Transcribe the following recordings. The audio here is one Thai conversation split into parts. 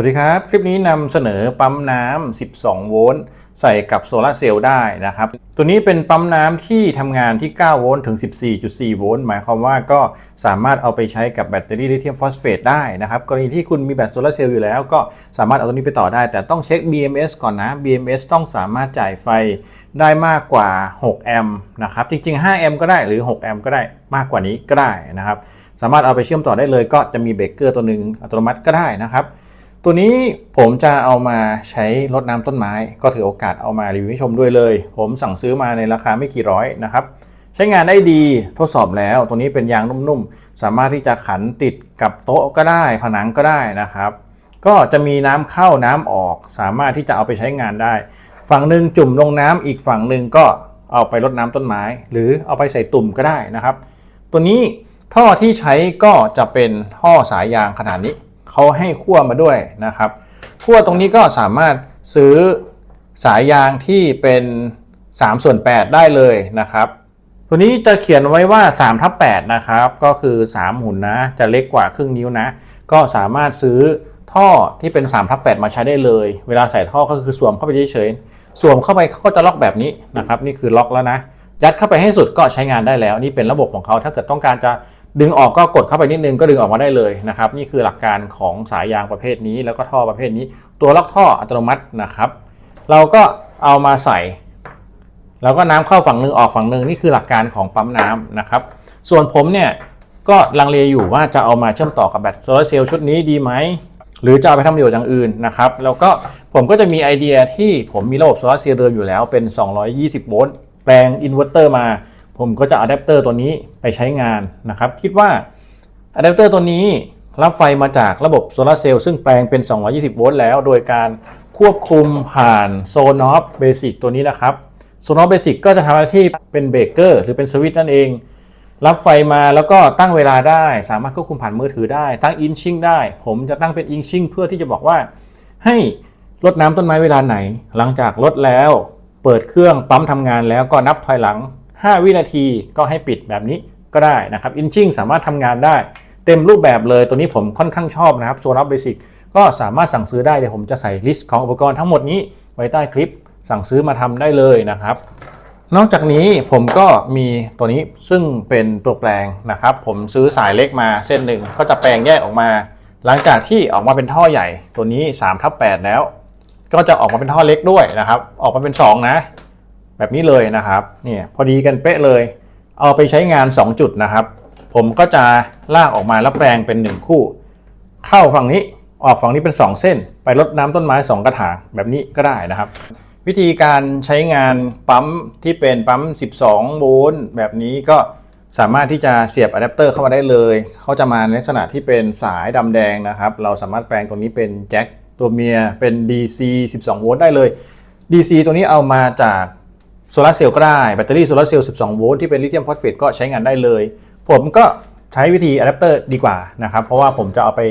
วัสดีครับ คลิปนี้นำเสนอปั๊มน้ำ 12 โวลต์ใส่กับโซลาเซลล์ได้นะครับ ตัวนี้เป็นปั๊มน้ำที่ทำงานที่ 9 โวลต์ถึง 14.4 โวลต์หมายความว่าก็สามารถเอาไปใช้กับแบตเตอรี่ลิเธียมฟอสเฟตได้นะครับ กรณีที่คุณมีแบตโซลาเซลล์อยู่แล้ว ก็สามารถเอาตัวนี้ไปต่อได้ แต่ต้องเช็ค BMS ก่อนนะ BMS ต้องสามารถจ่ายไฟได้มากกว่า 6 แอมป์นะครับ จริง ๆ 5 แอมป์ก็ได้หรือ 6 แอมป์ก็ได้มากกว่านี้ก็ได้นะครับ สามารถเอาไปเชื่อมต่อได้เลย ก็จะมีเบรกเกอร์ตัวหนึ่งอัตโนมัติก็ได้นะครับ ตัวนี้ผมจะเอามาใช้รดน้ำต้นไม้ ก็ถือโอกาสเอามารีวิวให้ชมด้วยเลย ผมสั่งซื้อมาในราคาไม่กี่ร้อยนะครับ ใช้งานได้ดีทดสอบแล้ว ตัวนี้เป็นยางนุ่มๆ สามารถที่จะขันติดกับโต๊ะก็ได้ ผนังก็ได้นะครับ ก็จะมีน้ำเข้าน้ำออก สามารถที่จะเอาไปใช้งานได้ ฝั่งหนึ่งจุ่มลงน้ำอีกฝั่งหนึ่งก็เอาไปรดน้ำต้นไม้ หรือเอาไปใส่ตุ่มก็ได้นะครับ ตัวนี้ท่อที่ใช้ก็จะเป็นท่อสายยางขนาดนี้ เขาให้ขั้วมาด้วยนะครับขั้วตรงนี้ก็สามารถซื้อสายยางที่เป็น3ส่วน8ได้เลยนะครับตัวนี้จะเขียนไว้ว่า3ทับ8นะครับ ก็คือ 3 หุ่นนะ จะเล็กกว่าครึ่งนิ้วนะ ก็สามารถซื้อท่อที่เป็น3ทับ8มาใช้ได้เลย เวลาใส่ท่อก็คือสวมเข้าไปเฉยๆสวมเข้าไปเขาก็จะล็อกแบบนี้นะครับ นี่คือล็อกแล้วนะ ยัดเข้าไปให้สุดก็ใช้งานได้แล้ว นี่เป็นระบบของเขาถ้าเกิดต้องการจะดึงออกก็กดเข้าไปนิดนึงก็ดึงออกมาได้เลยนะครับนี่คือหลักการของสายยางประเภทนี้ แล้วก็ท่อประเภทนี้ ตัวล็อกท่ออัตโนมัตินะครับ เราก็เอามาใส่ แล้วก็น้ำเข้าฝั่งหนึ่งออกฝั่งหนึ่งนี่คือหลักการของปั๊มน้ำนะครับ ส่วนผมเนี่ยก็ลังเลอยู่ว่าจะเอามาเชื่อมต่อกับแบตโซลาร์เซลล์ชุดนี้ดีไหมหรือจะเอาไปทำประโยชน์อย่างอื่นนะครับแล้วก็ผมก็จะมีไอเดียที่ผมมีระบบโซลาร์เซลล์เดิมอยู่แล้วเป็น 220 โวลต์ ปลงอินเวอร์เตอร์มา ผมก็จะอะแดปเตอร์ตัวนี้ไปใช้งานนะครับ คิดว่าอะแดปเตอร์ตัวนี้รับไฟมาจากระบบโซลาเซลล์ซึ่งแปลงเป็น 220 โวลต์แล้ว โดยการควบคุมผ่านโซนอฟเบสิกตัวนี้นะครับโซนอฟเบสิกก็จะทำหน้าที่เป็นเบรกเกอร์หรือเป็นสวิตช์นั่นเอง รับไฟมาแล้วก็ตั้งเวลาได้ สามารถควบคุมผ่านมือถือได้ ตั้งอินชิ่งได้ ผมจะตั้งเป็นอินชิ่งเพื่อที่จะบอกว่า ให้รดน้ำต้นไม้เวลาไหน หลังจากรดแล้ว เปิดเครื่องปั๊มทำงานแล้วก็นับถอยหลัง 5 วินาทีก็ให้ปิดแบบนี้ก็ได้นะครับอินชิ่งสามารถทำงานได้เต็มรูปแบบเลยตัวนี้ผมค่อนข้างชอบนะครับโซนอฟเบสิกก็สามารถสั่งซื้อได้เดี๋ยวผมจะใส่ลิสต์ของอุปกรณ์ทั้งหมดนี้ไว้ใต้คลิปสั่งซื้อมาทำได้เลยนะครับ นอกจากนี้ผมก็มีตัวนี้ซึ่งเป็นตัวแปลงนะครับ ผมซื้อสายเล็กมาเส้นหนึ่งก็จะแปลงแยกออกมา หลังจากที่ออกมาเป็นท่อใหญ่ตัวนี้3ทับ8แล้ว ก็จะออกมาเป็นท่อเล็กด้วยนะครับ ออกมาเป็น 2 นะ แบบนี้เลยนะครับเนี่ยพอดีกันเป๊ะเลย เอาไปใช้งาน 2 จุดนะครับ ผมก็จะลากออกมาแล้วแปลงเป็น 1 คู่ เข้าฝั่งนี้ออกฝั่งนี้เป็น 2 เส้น ไปรดน้ำต้นไม้ 2 กระถางแบบนี้ก็ได้นะครับ วิธีการใช้งานปั๊มที่เป็นปั๊ม 12 โวลต์แบบนี้ก็สามารถที่จะเสียบอะแดปเตอร์เข้ามาได้เลย เขาจะมาในลักษณะที่เป็นสายดำแดงนะครับ เราสามารถแปลงตรงนี้เป็นแจ็ค ตัวเมียเป็น DC 12 โวลต์ได้เลย DC ตัวนี้เอามาจากโซลาร์เซลล์ก็ได้ แบตเตอรี่โซลาร์เซลล์ 12 โวลต์ที่เป็นลิเธียมฟอสเฟตก็ใช้งานได้เลย ผมก็ใช้วิธีอะแดปเตอร์ดีกว่านะครับ เพราะว่าผมจะเอาไป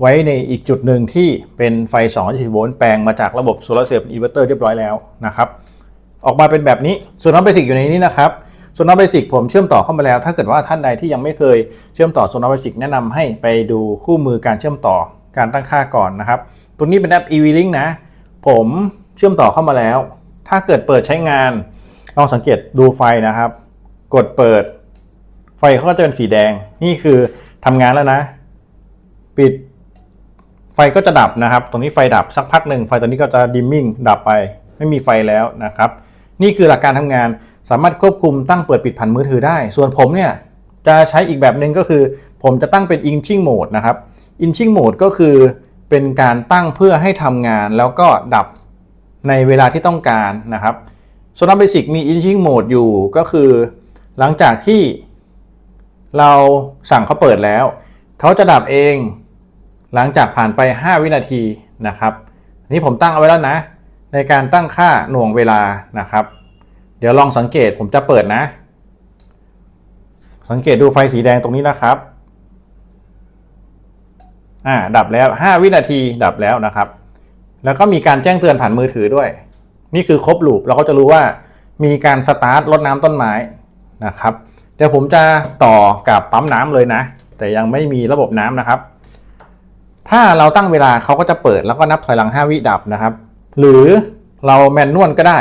ไว้ในอีกจุดหนึ่งที่เป็นไฟ 220 โวลต์แปลงมาจากระบบโซลาร์เซลล์เป็นอินเวอร์เตอร์เรียบร้อยแล้วนะครับ ออกมาเป็นแบบนี้ ส่วนน้องเบสิกอยู่ในนี้นะครับส่วนน้องเบสิกผมเชื่อมต่อเข้ามาแล้ว ถ้าเกิดว่าท่านใดที่ยังไม่เคยเชื่อมต่อโซน o เบสิกแนะนำให้ไปดูคู่มือการเชื่อมต่อ การตั้งค่าก่อนนะครับ ตัวนี้เป็นแอป e-link นะ ผมเชื่อมต่อเข้ามาแล้ว ถ้าเกิดเปิดใช้งาน ลองสังเกตดูไฟนะครับ กดเปิด ไฟเขาก็จะเป็นสีแดง นี่คือทำงานแล้วนะ ปิด ไฟก็จะดับนะครับ ตรงนี้ไฟดับสักพักหนึ่ง ไฟตัวนี้ก็จะดิมมิ่งดับไป ไม่มีไฟแล้วนะครับ นี่คือหลักการทำงาน สามารถควบคุมตั้งเปิดปิดผ่านมือถือได้ ส่วนผมเนี่ยจะใช้อีกแบบหนึ่งก็คือ ผมจะตั้งเป็น inching mode นะครับ inching mode ก็คือเป็นการตั้งเพื่อให้ทำงานแล้วก็ดับในเวลาที่ต้องการนะครับ s o n a r Basic มี inching mode อยู่ก็คือ หลังจากที่เราสั่งเขาเปิดแล้ว เขาจะดับเอง หลังจากผ่านไป 5 วินาทีนะครับนนี้ผมตั้งเอาไว้แล้วนะ ในการตั้งค่าหน่วงเวลานะครับ เดี๋ยวลองสังเกตผมจะเปิดนะ สังเกตดูไฟสีแดงตรงนี้นะครับ อ่าดับแล้ว 5 วินาทีดับแล้วนะครับ แล้วก็มีการแจ้งเตือนผ่านมือถือด้วย นี่คือครบลูปเราก็จะรู้ว่ามีการสตาร์ทรดน้ำต้นไม้นะครับเดี๋ยวผมจะต่อกับปั๊มน้ำเลยนะ แต่ยังไม่มีระบบน้ำนะครับ ถ้าเราตั้งเวลาเขาก็จะเปิดแล้วก็นับถอยหลัง 5 วิดับนะครับ หรือเราแมนนวลก็ได้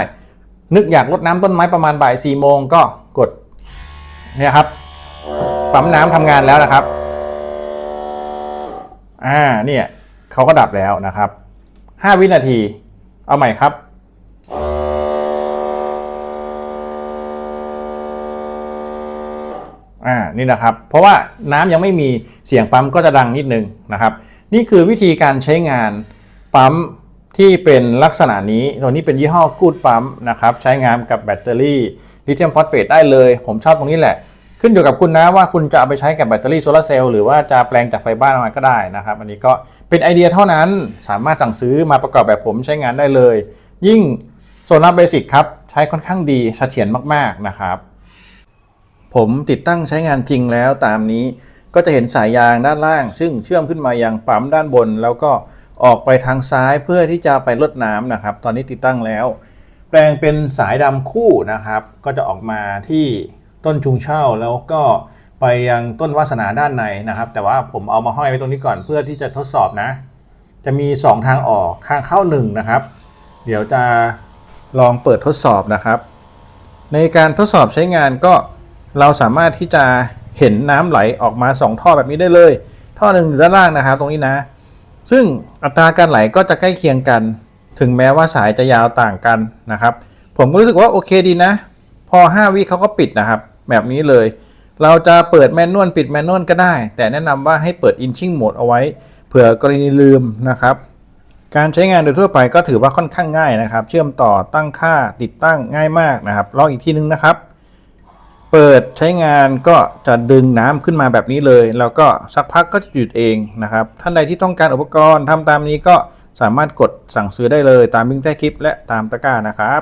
นึกอยากรดน้ำต้นไม้ประมาณบ่าย4โมงก็กดเนี่ยครับปั๊มน้ำทำงานแล้วนะครับ อ่าเนี่ยเขาก็ดับแล้วนะครับ 5 วินาที เอาใหม่ครับ อ่านี่นะครับ เพราะว่าน้ำยังไม่มีเสียงปั๊มก็จะดังนิดนึงนะครับ นี่คือวิธีการใช้งานปั๊มที่เป็นลักษณะนี้ตัวนี้เป็นยี่ห้อกูดปั๊มนะครับ ใช้งานกับแบตเตอรี่ลิเธียมฟอสเฟตได้เลย ผมชอบตรงนี้แหละ ขึ้นอยู่กับคุณนะว่าคุณจะเอาไปใช้กับแบตเตอรี่โซลาร์เซลล์หรือว่าจะแปลงจากไฟบ้านมาก็ได้นะครับ อันนี้ก็เป็นไอเดียเท่านั้นสามารถสั่งซื้อมาประกอบแบบผมใช้งานได้เลย ยิ่งโซลาร์เบสิกครับใช้ค่อนข้างดีเสถียรมากๆนะครับ ผมติดตั้งใช้งานจริงแล้วตามนี้ก็จะเห็นสายยางด้านล่าง ซึ่งเชื่อมขึ้นมายังปั๊มด้านบน แล้วก็ออกไปทางซ้ายเพื่อที่จะไปลดน้ำนะครับ ตอนนี้ติดตั้งแล้ว แปลงเป็นสายดำคู่นะครับ ก็จะออกมาที่ ต้นจุงเช่าแล้วก็ไปยังต้นวาสนาด้านในนะครับ แต่ว่าผมเอามาห้อยไว้ตรงนี้ก่อนเพื่อที่จะทดสอบนะ จะมี 2 ทางออกทางเข้า1นะครับ เดี๋ยวจะลองเปิดทดสอบนะครับ ในการทดสอบใช้งานก็เราสามารถที่จะเห็นน้ำไหลออกมา 2 ท่อแบบนี้ได้เลย ท่อหนึ่งอยู่ด้านล่างนะครับ ตรงนี้นะ ซึ่งอัตราการไหลก็จะใกล้เคียงกัน ถึงแม้ว่าสายจะยาวต่างกันนะครับ ผมก็รู้สึกว่าโอเคดีนะ พอ 5 วิเขาก็ปิดนะครับ แบบนี้เลย เราจะเปิดแมนนวลปิดแมนนวลก็ได้ แต่แนะนำว่าให้เปิด inching mode เอาไว้ เผื่อกรณีลืมนะครับ การใช้งานโดยทั่วไปก็ถือว่าค่อนข้างง่ายนะครับ เชื่อมต่อตั้งค่าติดตั้งง่ายมากนะครับ ลองอีกทีนึงนะครับ เปิดใช้งานก็จะดึงน้ำขึ้นมาแบบนี้เลย แล้วก็สักพักก็จะหยุดเองนะครับ ท่านใดที่ต้องการอุปกรณ์ทำตามนี้ก็สามารถกดสั่งซื้อได้เลยตามลิงก์ใต้คลิปและตามตะกร้านะครับ